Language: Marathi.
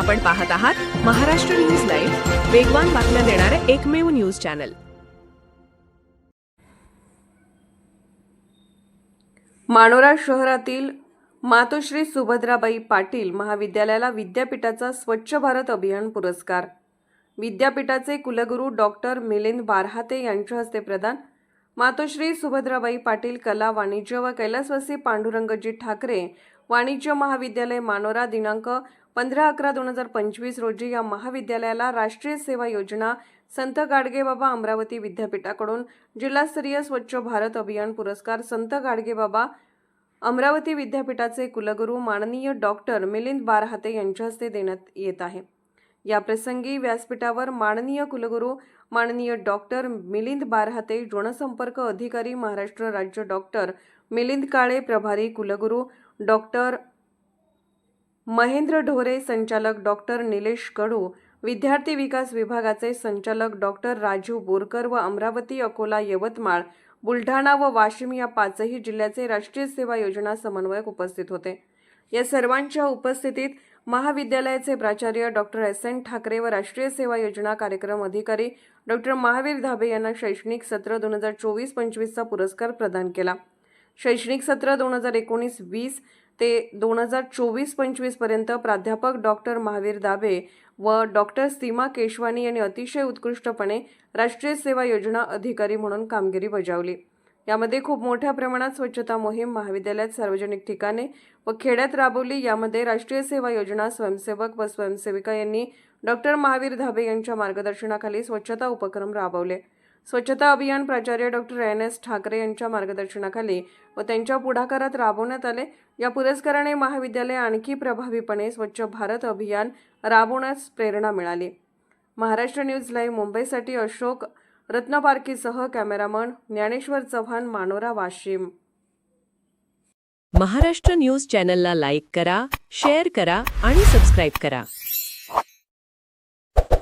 आपण पाहत आहात महाराष्ट्र न्यूज लाईव्ह वेगवान बातम्या देणारे एकमेव न्यूज चॅनल. मानोरा शहरातील मातोश्री सुभद्राबाई पाटील महाविद्यालयाला विद्यापीठाचा स्वच्छ भारत अभियान पुरस्कार. विद्यापीठाचे कुलगुरू डॉक्टर मिलिंद बारहाते यांच्या हस्ते प्रदान. मातोश्री सुभद्राबाई पाटील कला वाणिज्य व कैलासवासी पांडुरंगजी ठाकरे वाणिज्य महाविद्यालय मानोरा दिनांक पंधरा अकरा दोन हजार पंचवीस रोजी या महाविद्यालयाला राष्ट्रीय सेवा योजना संत गाडगेबाबा अमरावती विद्यापीठाकडून जिल्हास्तरीय स्वच्छ भारत अभियान पुरस्कार संत गाडगेबाबा अमरावती विद्यापीठाचे कुलगुरू माननीय डॉक्टर मिलिंद बारहाते यांच्या हस्ते देण्यात येत आहे. या प्रसंगी व्यासपीठावर माननीय कुलगुरू माननीय डॉक्टर मिलिंद बारहाते जनसंपर्क अधिकारी महाराष्ट्र राज्य डॉक्टर मिलिंद काळे प्रभारी कुलगुरू डॉक्टर महेंद्र ढोरे संचालक डॉक्टर निलेश कडू विद्यार्थी विकास विभागाचे संचालक डॉक्टर राजीव बोरकर व अमरावती अकोला यवतमाळ बुलढाणा व वाशिम या पाचही जिल्ह्याचे राष्ट्रीय सेवा योजना समन्वयक उपस्थित होते. या सर्वांच्या उपस्थितीत महाविद्यालयाचे प्राचार्य डॉक्टर एस एन ठाकरे व राष्ट्रीय सेवा योजना कार्यक्रम अधिकारी डॉक्टर महावीर धाबे यांना शैक्षणिक सत्र दोन हजार चोवीस पंचवीसचा पुरस्कार प्रदान केला. शैक्षणिक सत्र दोन हजार एकोणीस वीस ते दोन हजार चोवीस पंचवीसपर्यंत प्राध्यापक डॉक्टर महावीर दाबे व डॉक्टर सीमा केशवानी यांनी अतिशय उत्कृष्टपणे राष्ट्रीय सेवा योजना अधिकारी म्हणून कामगिरी बजावली. यामध्ये खूप मोठ्या प्रमाणात स्वच्छता मोहीम महाविद्यालयात सार्वजनिक ठिकाणे व खेड्यात राबवली. यामध्ये राष्ट्रीय सेवा योजना स्वयंसेवक व स्वयंसेविका यांनी डॉक्टर महावीर धाबे यांच्या मार्गदर्शनाखाली स्वच्छता उपक्रम राबवले. स्वच्छता अभियान प्राचार्य डॉक्टर एन एस ठाकरे यांच्या मार्गदर्शनाखाली व त्यांच्या पुढाकारात राबवण्यात आले. या पुरस्काराने महाविद्यालय आणखी प्रभावीपणे स्वच्छ भारत अभियान राबवण्यास प्रेरणा मिळाली. महाराष्ट्र न्यूज लाईव्ह मुंबईसाठी अशोक रत्नपारखीसह कॅमेरामन ज्ञानेश्वर चव्हाण मानोरा वाशिम. महाराष्ट्र न्यूज चॅनलला लाईक करा शेअर करा आणि सबस्क्राईब करा.